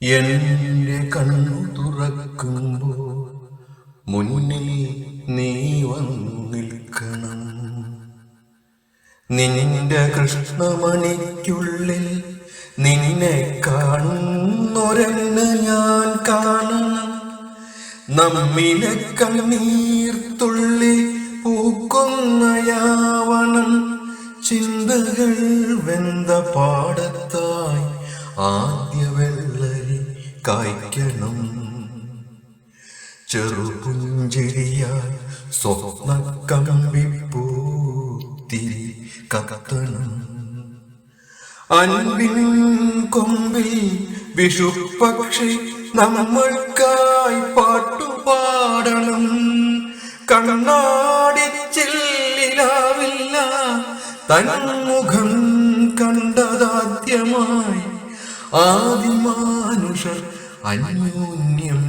എന്റെ കണ്ണു തുറക്കുമ്പോൾ മുന്നിൽ നീ വന്നു നിൽക്കണം. നിന്റെ കൃഷ്ണമണിക്കുള്ളിൽ നിന്നെ കാണുന്നൊരെന്ന് ഞാൻ കാണണം നമ്മിലെ കണ്ണീർത്തുള്ളി പൂക്കുന്നയാവണം. ചിന്തകൾ വെന്ത പാടത്തായി ആദ്യ വെള്ളരി കായ്ക്കണം. ചെറുപുഞ്ചിരിയായി സ്വപ്ന കമ്പിപ്പൂത്തിരി കത്തണം. അൻപിൻ കൊമ്പിൽ വിഷുപക്ഷി നമ്മൾക്കായി പാട്ടുപാടണം. കണ്ണാടി ചെല്ലിലാവില്ല തന്മുഖം കണ്ടതാദ്യമായി ആദിമാനുഷർ അന്യോന്യം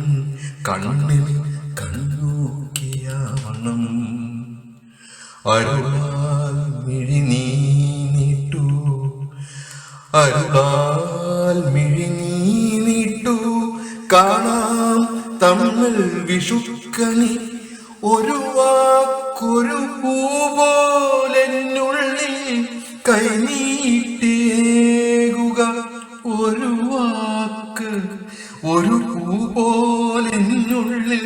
കണ്ണിൽ കണ്ണൂക്കിയാവണം അരുളാൽ മിഴി നീട്ടു. അരുളാൽ മിഴി നീട്ടു. കാണാം തമ്മിൽ വിഷുക്കണി ഒരു വാക്കൊരു പൂ കൈനീട്ടേകുക ഒരു പൂ പോലെന്നുള്ളിൽ